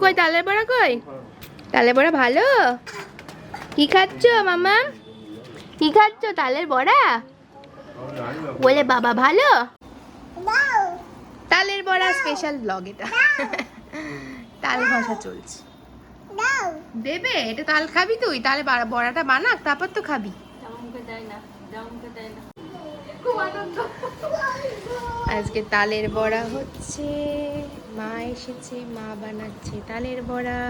কই, তালের বড়া কই? তালের বড়া ভালো? কি খাচ্ছ, মামা? কি খাচ্ছ, তালের বড়া? বলে বাবা ভালো? তালের বড়া স্পেশাল ব্লগ এটা। তাল ঘষা চলছে। দেবে, এটা তাল খাবি তুই তাহলে বড়াটা বানাক, তারপর তো খাবি। আজকে তালের বড়া হচ্ছে। মা এসেছে, মা বানাচ্ছে তালের বড়া।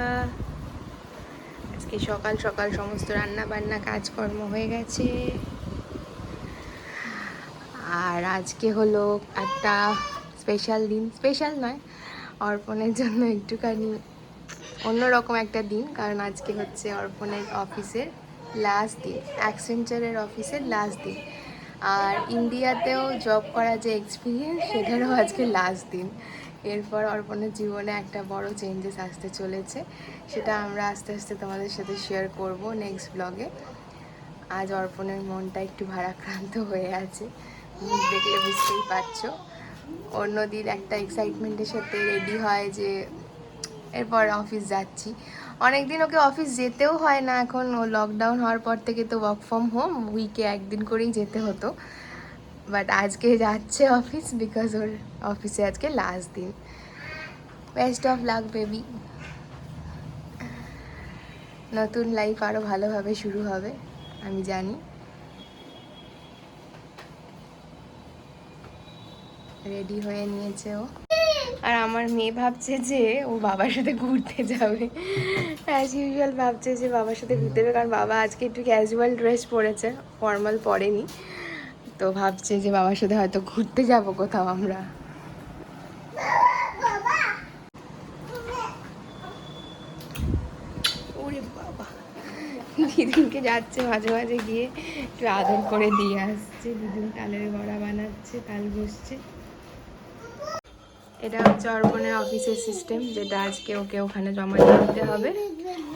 আজকে সকাল সকাল সমস্ত রান্না বান্না কাজকর্ম হয়ে গেছে। আর আজকে হলো একটা স্পেশাল দিন। স্পেশাল নয়, অর্পণের জন্য একটুখানি অন্যরকম একটা দিন, কারণ আজকে হচ্ছে অর্পণের অফিসের লাস্ট দিন অ্যাক্সেঞ্চারের অফিসের লাস্ট দিন। আর ইন্ডিয়াতেও জব করা যে এক্সপিরিয়েন্স সেটারও আজকে লাস্ট দিন। এরপর অর্পণের জীবনে একটা বড় চেঞ্জেস আসতে চলেছে। সেটা আমরা আস্তে আস্তে তোমাদের সাথে শেয়ার করব নেক্সট ব্লগে আজ অর্পণের মনটা একটু ভারাক্রান্ত হয়ে আছে। মুখ দেখলে বুঝতেই পারছ। অন্যদিন একটা এক্সাইটমেন্টের সাথে রেডি হয় যে এরপর অফিস যাচ্ছি। অনেক দিন ওকে অফিস যেতেও হয় না, এখন ও লকডাউন হওয়ার পর থেকে তো ওয়ার্ক ফ্রম হোম উইকে একদিন করেই যেতে হতো। বাট আজকে যাচ্ছে অফিস বিকজ ওর অফিসে আজকে লাস্ট দিন। বেস্ট অফ লাক বেবি নতুন লাইফ আরও ভালোভাবে শুরু হবে, আমি জানি। রেডি হয়ে নিয়েছে ও। আর আমার মেয়ে ভাবছে যে ও বাবার সাথে ঘুরতে যাবে। অ্যাজ ইউজুয়াল ভাবছে যে বাবার সাথে ঘুরতে যাবে, কারণ বাবা আজকে একটু ক্যাজুয়াল ড্রেস পরেছে ফর্মাল পরেনি। তো ভাবছে যে বাবার সাথে হয়তো ঘুরতে যাব কোথাও আমরা। দিদিনকে যাচ্ছে মাঝে মাঝে গিয়ে একটু আদর করে দিয়ে আসছে। দিদিন তালের বড়া বানাচ্ছে, তাল ঘষছে। এটা হচ্ছে অর্পণের অফিসের সিস্টেম যেটা আজকে ওকে ওখানে জমা দিতে হবে।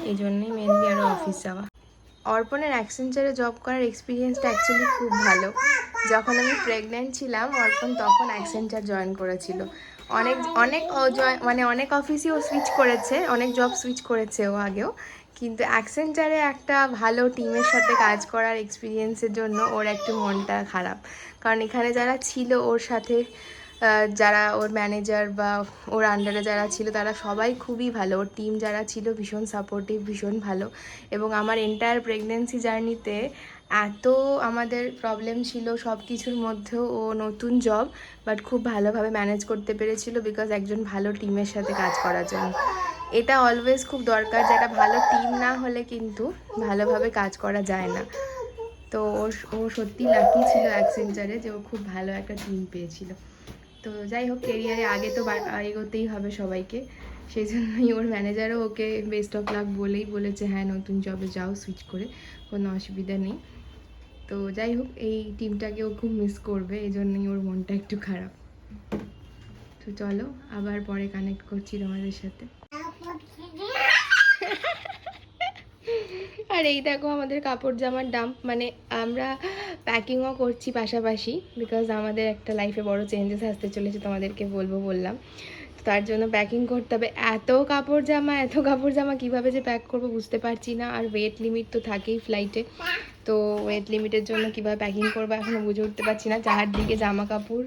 এই জন্যই মেনলি আরও অফিস যাওয়া। অর্পণের অ্যাক্সেঞ্চারে জব করার এক্সপিরিয়েন্সটা অ্যাকচুয়ালি খুব ভালো। যখন আমি প্রেগনেন্ট ছিলাম, অর্পণ তখন অ্যাক্সেঞ্চার জয়েন করেছিল। অনেক অনেক মানে অনেক অফিসই ও সুইচ করেছে, অনেক জব সুইচ করেছে ও আগেও। কিন্তু অ্যাক্সেঞ্চারে একটা ভালো টিমের সাথে কাজ করার এক্সপিরিয়েন্সের জন্য ওর একটু মনটা খারাপ। কারণ এখানে যারা ছিল ওর সাথে যারা ওর ম্যানেজার বা ওর আন্ডারে যারা ছিল, তারা সবাই খুবই ভালো। ওর টিম যারা ছিল ভীষণ সাপোর্টিভ ভীষণ ভালো। এবং আমার এন্টায়ার প্রেগনেন্সি জার্নিতে এত আমাদের প্রবলেম ছিল সব কিছুর মধ্যেও ও নতুন জব বাট খুব ভালোভাবে ম্যানেজ করতে পেরেছিল বিকজ একজন ভালো টিমের সাথে কাজ করার জন্য। এটা অলওয়েজ খুব দরকার যেটা ভালো টিম না হলে কিন্তু ভালোভাবে কাজ করা যায় না। তো ও ও সত্যি লাকি ছিল অ্যাক্সেঞ্চারে যে ও খুব ভালো একটা টিম পেয়েছিল। তো যাই হোক কেরিয়ারে আগে তো এগোতেই হবে সবাইকে। সেই জন্যই ওর ম্যানেজারও ওকে বেস্ট অফ লাক বলেই বলেছে হ্যাঁ নতুন জবে যাও সুইচ করে, কোনো অসুবিধা নেই। তো যাই হোক, এই টিমটাকে ও খুব মিস করবে এই জন্যই ওর মনটা একটু খারাপ। তো চলো, আবার পরে কানেক্ট করছি তোমাদের সাথে। আর এই দেখো আমাদের কাপড় জামার ডাম্প মানে আমরা প্যাকিংও করছি পাশাপাশি বিকজ আমাদের একটা লাইফে বড় চেঞ্জেস আসতে চলেছে তোমাদেরকে বলব বললাম। তার জন্য প্যাকিং করতে হবে। এত কাপড় জামা এত কাপড় জামা কীভাবে যে প্যাক করব বুঝতে পারছি না। আর ওয়েট লিমিট তো থাকেই ফ্লাইটে তো ওয়েট লিমিটের জন্য কীভাবে প্যাকিং করব এখনও বুঝে উঠতে পারছি না। চারদিকে জামা কাপড়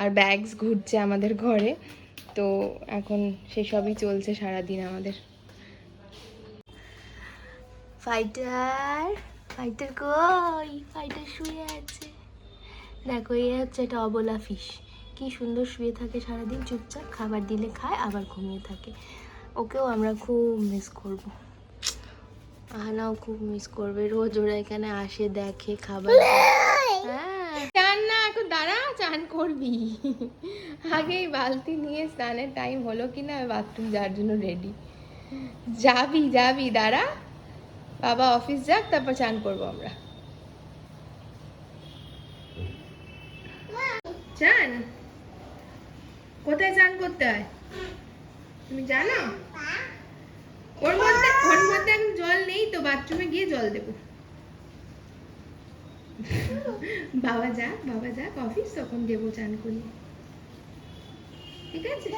আর ব্যাগস ঘুরছে আমাদের ঘরে। তো এখন সেসবই চলছে সারাদিন আমাদের। ফাইটার ফাইটার কই? ফাইটার শুয়ে আছে। দেখো, এই হচ্ছে এটা অবলা ফিশ কি সুন্দর শুয়ে থাকে সারাদিন, চুপচাপ খাবার দিলে খায়, আবার ঘুমিয়ে থাকে। ওকেও আমরা খুব মিস করব। আহানাও খুব মিস করবে। রোজ ওরা এখানে আসে, দেখে, খাবার। হ্যাঁ। চান না, এখন দাঁড়া, চান করবি। আগেই বালতি নিয়ে স্নানের টাইম হলো কি না বাথরুম যাওয়ার জন্য রেডি যাবি যাবি, দাঁড়া। বাবা অফিস যাক, তারপর চান করব আমরা। চান? কোথায় চান করতে হয়? তুমি জানো? ওর মধ্যে ওর মধ্যে এখন জল নেই তো, বাথরুমে গিয়ে জল দেবো। বাবা যাক বাবা যাক, অফিস তখন দেবো চান করিয়ে। ঠিক আছে?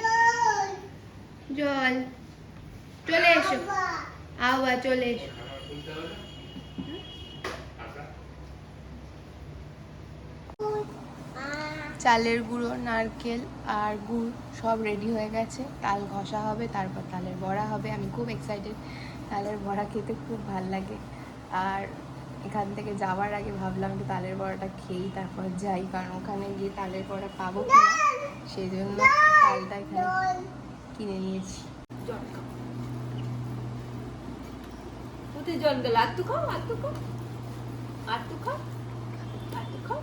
জল। চলে এসো। আবা চলে এসো। চালের গুঁড়ো, নারকেল আর গুড় সব রেডি হয়ে গেছে। তাল ঘষা হবে, তারপর তালের বড়া হবে। আমি খুব এক্সাইটেড তালের বড়া খেতে খুব ভালো লাগে। আর এখান থেকে যাওয়ার আগে ভাবলাম একটু তালের বড়াটা খেয়েই তারপর যাই, কারণ ওখানে গিয়ে তালের বড়া পাবো কি না সেই জন্য তালটা এখানে কিনে নিয়েছি। জল জল গেল আর তো খাও আর তো খাও। আর তো খাও আর তো খাও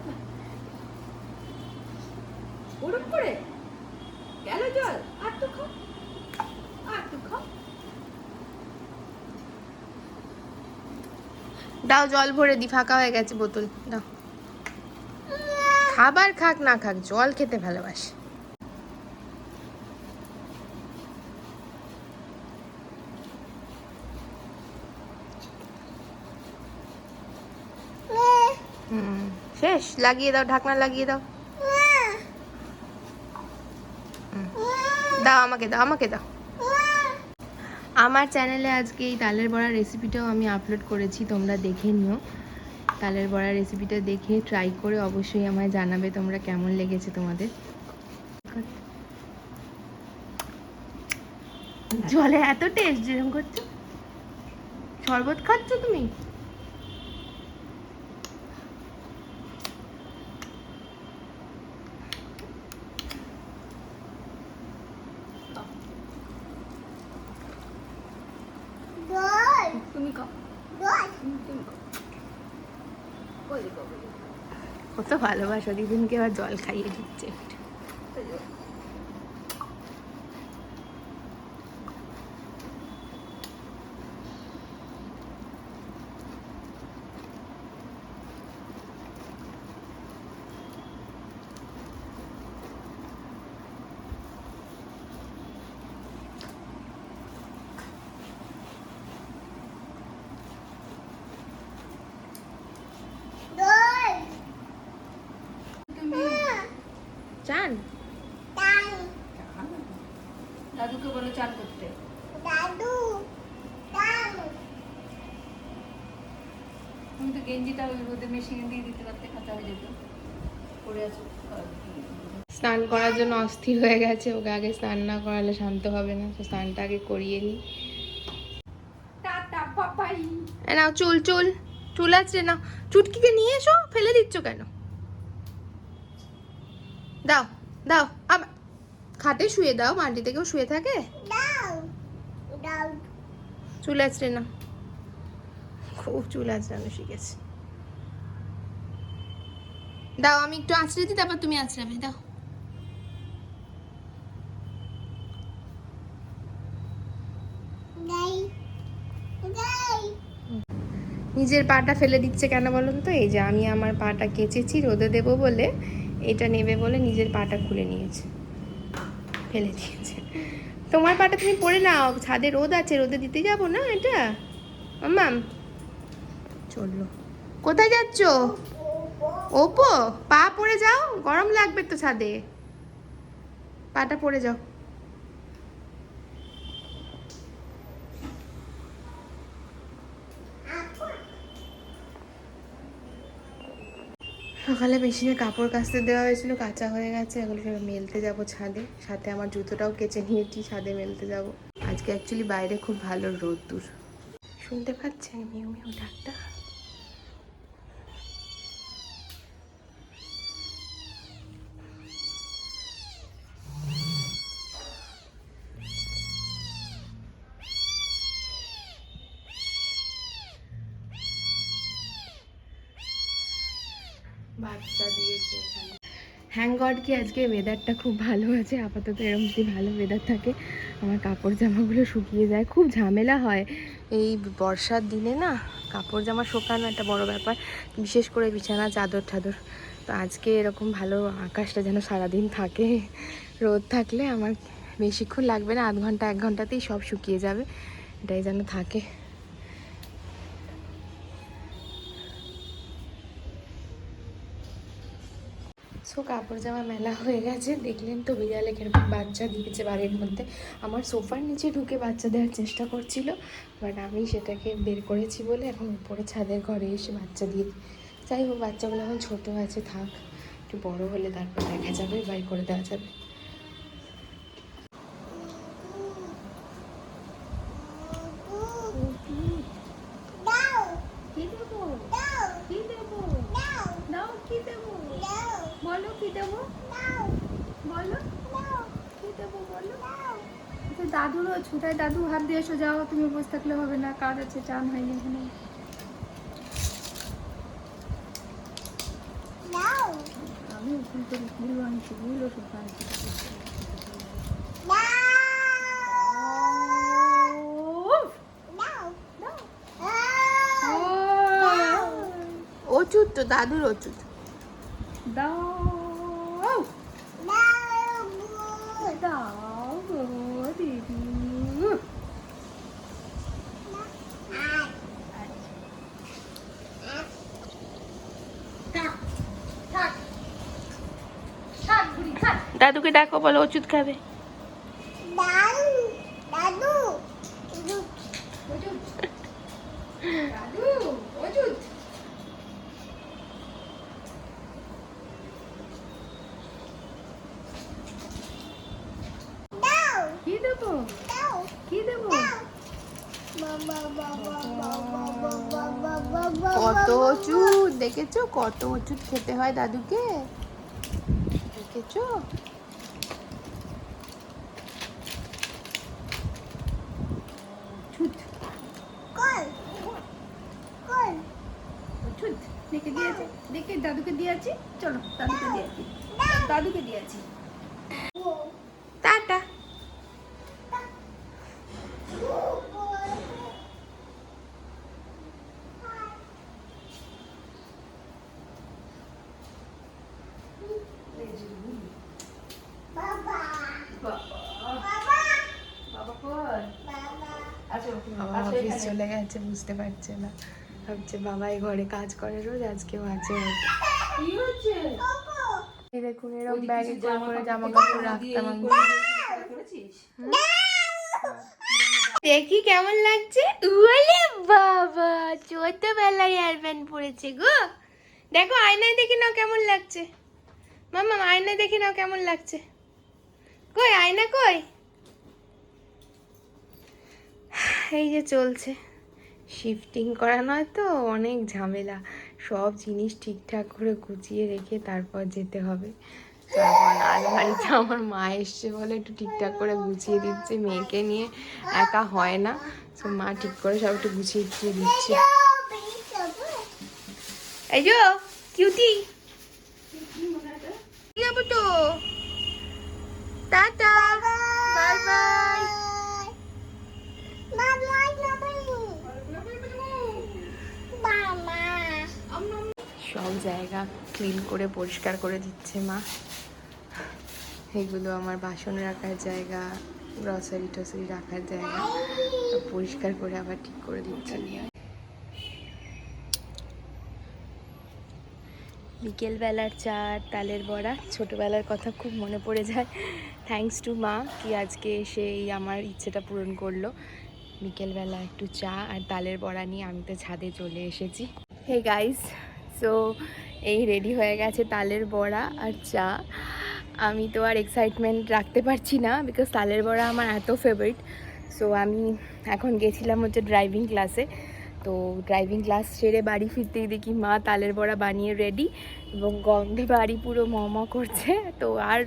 ওরম করে? গেল জল আর তো খাও আর তো খাও। দাও, জল ভরে দি, ফাঁকা হয়ে গেছে বোতল। দাও। খাবার খাক, না খাক, জল খেতে ভালোবাসে। শেষ, লাগিয়ে দাও, ঢাকনা লাগিয়ে দাও। দাও আমাকে দাও আমাকে দাও। আমার চ্যানেলে আজকে এই তালের বড়ার রেসিপিটাও আমি আপলোড করেছি, তোমরা দেখে নিও। তালের বড়ার রেসিপিটা দেখে ট্রাই করে অবশ্যই আমায় জানাবে তোমরা কেমন লেগেছে তোমাদের। জলে এত টেস্ট যেরকম করছ। শরবত খাচ্ছ তুমি খাও তুমি তুমি খাও ওই দেখো, ওই দেখো। কত ভালোবাসো দিদিনকে আবার জল খাইয়ে দিচ্ছে একটু ওই দেখো। তুমি চান? দাদুকে বলো চান করতে। তুমি তো গেঞ্জিটা ওই রোদে মেশিনে দিয়ে দিতে পারতে কাঁচা হয়ে যেত। পড়ে আছো। স্নান করার জন্য অস্থির হয়ে গেছে ওকে আগে স্নান না করালে শান্ত হবে না তো স্নানটা আগে করিয়ে নিই। এ নাও চুল চুল। চুল আছে না চুটকিকে নিয়ে এসো ফেলে দিচ্ছ কেন? দাও দাও আবার খাটে শুয়ে দাও মাটিতে কেউ শুয়ে থাকে? চুল আছড়ে না খুব চুল আছড়ানো শিখেছে। দাও আমি একটু আছড়ে দিই তারপর তুমি আছড়াবে দাও। নিজের পাটা ফেলে দিচ্ছে কেন বলুন তো? এই যে আমি আমার পাটা কেচেছি রোদে দেবো বলে। এটা নেবে বলে নিজের পাটা খুলে নিয়েছে। ফেলে দিয়েছে। তোমার পাটা তুমি পড়ে নাও, ছাদে রোদ আছে, রোদে দিতে যাব না এটা? মাম চলল। কোথায় যাচ্ছ? ওপো, পা পড়ে যাও, গরম লাগবে তো ছাদে। পাটা পড়ে যাও। সকালে মেশিনে কাপড় কাচতে দেওয়া হয়েছিল, কাঁচা হয়ে গেছে। এগুলোকে মেলতে যাব ছাদে। সাথে আমার জুতোটাও কেচে নিয়েছি, ছাদে মেলতে যাব। আজকে অ্যাকচুয়ালি বাইরে খুব ভালো রোদ্দুর। শুনতে পাচ্ছেন? মিউ মিউ ডাকটা বাচ্চা দিয়েছে এখানে গড কি আজকে ওয়েদারটা খুব ভালো আছে? আপাতত এরকম যদি ভালো ওয়েদার থাকে, আমার কাপড় জামাগুলো শুকিয়ে যায়। খুব ঝামেলা হয়। এই বর্ষার দিনে না, কাপড় জামা শুকানো একটা বড় ব্যাপার, বিশেষ করে বিছানা, চাদর টাদর তো আজকে এরকম ভালো আকাশটা যেন সারাদিন থাকে, রোদ থাকলে আমার বেশিক্ষণ লাগবে না, আধ ঘণ্টা, এক ঘন্টাতেই সব শুকিয়ে যাবে। এটাই যেন থাকে। সো কাপড় জামা মেলা হয়ে গেছে। দেখলেন তো বিড়ালে কীরকম বাচ্চা দিয়েছে বাড়ির মধ্যে। আমার সোফার নিচে ঢুকে বাচ্চা দেওয়ার চেষ্টা করছিল বাট আমি সেটাকে বের করেছি বলে এখন উপরে ছাদের ঘরে এসে বাচ্চা দিয়ে। যাই হোক, বাচ্চাগুলো এখন ছোটো আছে, থাক। একটু বড় হলে তারপর দেখা যাবে, বাই করে দেওয়া যাবে কি দেবো কি দেবো দাও কি দেবো বলো কি দেবো বলো কি দেবো বলো তো দাদুরও ছুটায় দাদু হাত দিয়ে এসো যাও তুমি বসে থাকলে হবে না কাজ আছে চান হয়নি এখানে। আমি ভুল করি ভুল আনছি ভুল ওষুধ আনছি। ওষুধ তো দাদুর ওষুধ দাও দাও গো দিদি থাক থাক থাক বুড়ি থাক দাদুকে ডাকো, বলো ওষুধ খাবে। কি দেবো কি দেবো কত ওষুধ, দেখেছ? কত ওষুধ খেতে হয় দাদুকে? দেখেছ ছুট দেখে দেখে দাদুকে দিয়েছি চলো দাদুকে দিয়েছি দাদুকে দিয়েছি টাটা। আচ্ছা অফিস চলে গেছে বুঝতে পারছে না। ভাবছে বাবাই ঘরে কাজ করে রোজ আজকেও আছে। দেখুন এরকম ব্যাগে করে করে জামা কাপড় রাখতাম আমি। দেখি কেমন লাগছে। ওলে বাবা ছোটবেলায় এয়ারব্যান্ড পড়েছে গো। দেখো আয়নায় দেখে নাও কেমন লাগছে। মামা আয়নায় দেখে নাও কেমন লাগছে। কই আয়না কই? এই যে চলছে। শিফটিং করা নয় তো, অনেক ঝামেলা। সব জিনিস ঠিকঠাক করে গুছিয়ে রেখে তারপর যেতে হবে। আলমারিতে আমার মা এসছে বলে একটু ঠিকঠাক করে গুছিয়ে দিচ্ছে, মেয়েকে নিয়ে একা হয় না। তো মা ঠিক করে সব একটু গুছিয়ে গুছিয়ে দিচ্ছে। এই কিউটি তো বাই বাই সব জায়গা ক্লিন করে, পরিষ্কার করে দিচ্ছে মা। এগুলো আমার বাসন রাখার জায়গা গ্রসারি টসারি রাখার জায়গা পরিষ্কার করে আবার ঠিক করে দিচ্ছে। বিকেলবেলার চা তালের বড়া, ছোটোবেলার কথা খুব মনে পড়ে যায়। থ্যাঙ্কস টু মা কি আজকে সেই আমার ইচ্ছেটা পূরণ করল। বিকেলবেলা একটু চা আর তালের বড়া নিয়ে আমি তো ছাদে চলে এসেছি। হে গাইস সো এই রেডি হয়ে গেছে তালের বড়া আর চা। আমি তো আর এক্সাইটমেন্ট রাখতে পারছি না বিকজ তালের বড়া আমার এত ফেভারিট সো আমি এখন গেছিলাম হচ্ছে ড্রাইভিং ক্লাসে তো ড্রাইভিং ক্লাস সেরে বাড়ি ফিরতেই দেখি মা তালের বড়া বানিয়ে রেডি এবং গন্ধে বাড়ি পুরো ম করছে। তো আর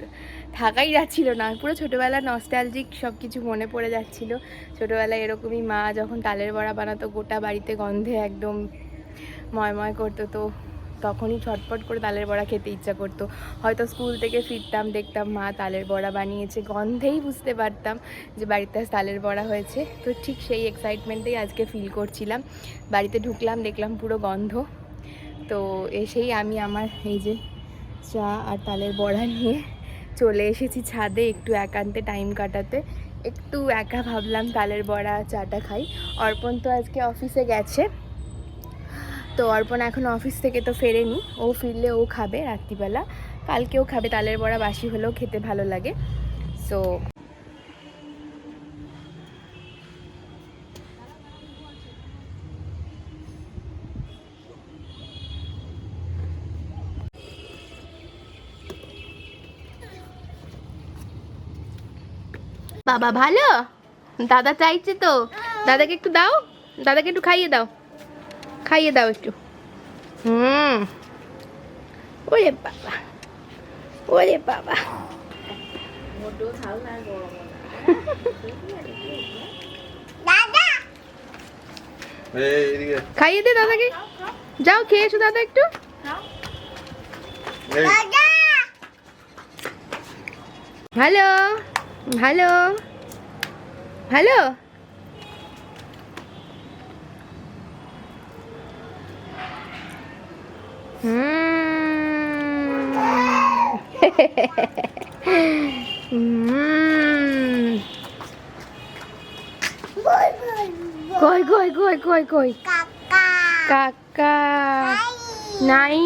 থাকাই যাচ্ছিল না। পুরো ছোটোবেলা নস্টালজিক সব কিছু মনে পড়ে যাচ্ছিল। ছোটোবেলায় এরকমই মা যখন তালের বড়া বানাতো গোটা বাড়িতে গন্ধে একদম ময়ময় করতো তো তখনই ছটফট করে তালের বড়া খেতে ইচ্ছা করতো। হয়তো স্কুল থেকে ফিরতাম, দেখতাম মা তালের বড়া বানিয়েছে, গন্ধেই বুঝতে পারতাম যে বাড়িতে আজ তালের বড়া হয়েছে। তো ঠিক সেই এক্সাইটমেন্টেই আজকে ফিল করছিলাম। বাড়িতে ঢুকলাম, দেখলাম পুরো গন্ধ। তো এসেই আমি আমার এই যে চা আর তালের বড়া নিয়ে চলে এসেছি ছাদে একটু একান্তে টাইম কাটাতে। একটু একা ভাবলাম তালের বড়া, চাটা খাই। অর্পণ তো আজকে অফিসে গেছে। তো অর্পণ এখন অফিস থেকে তো ফেরেনি। ও ফিরলে ও খাবে রাত্রিবেলা। কালকেও খাবে, তালের বড়া বাসি হলেও খেতে ভালো লাগে। সো বাবা ভালো? দাদা চাইছে তো। দাদাকে একটু দাও। দাদাকে একটু খাইয়ে দাও। খাইয়ে দাও একটু। হুম। ওরে বাবা। ওরে বাবা। খাইয়ে দে দাদাকে। যাও খেয়ে এসো দাদা একটু। এই, ভালো ভালো ভালো হুম কই কই কই কই কই কাকা নাই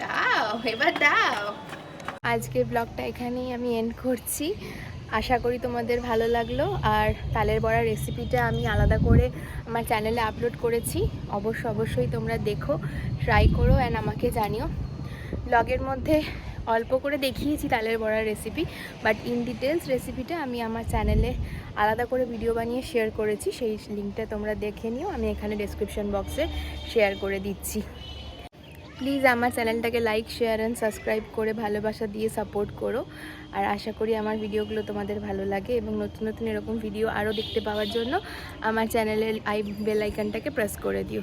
দাও এবার দাও আজকের ব্লগটা এখানেই আমি এন্ড করছি। আশা করি তোমাদের ভালো লাগল। আর তালের বড়া রেসিপিটা আমি আলাদা করে আমার চ্যানেলে আপলোড করেছি। অবশ্য অবশ্যই তোমরা দেখো ট্রাই করো অ্যান্ড আমাকে জানিও। ব্লগের মধ্যে অল্প করে দেখিয়েছি তালের বড়ার রেসিপি বাট ইন ডিটেলস রেসিপিটা আমি আমার চ্যানেলে আলাদা করে ভিডিও বানিয়ে শেয়ার করেছি। সেই লিঙ্কটা তোমরা দেখে নিও। আমি এখানে ডেসক্রিপশন বক্সে শেয়ার করে দিচ্ছি। প্লিজ আমার চ্যানেলটাকে লাইক, শেয়ার অ্যান্ড সাবস্ক্রাইব করে ভালোবাসা দিয়ে সাপোর্ট করো। আর আশা করি আমার ভিডিওগুলো তোমাদের ভালো লাগে এবং নতুন নতুন এরকম ভিডিও আরও দেখতে পাওয়ার জন্য আমার চ্যানেলের আই বেল আইকানটাকে প্রেস করে দিও।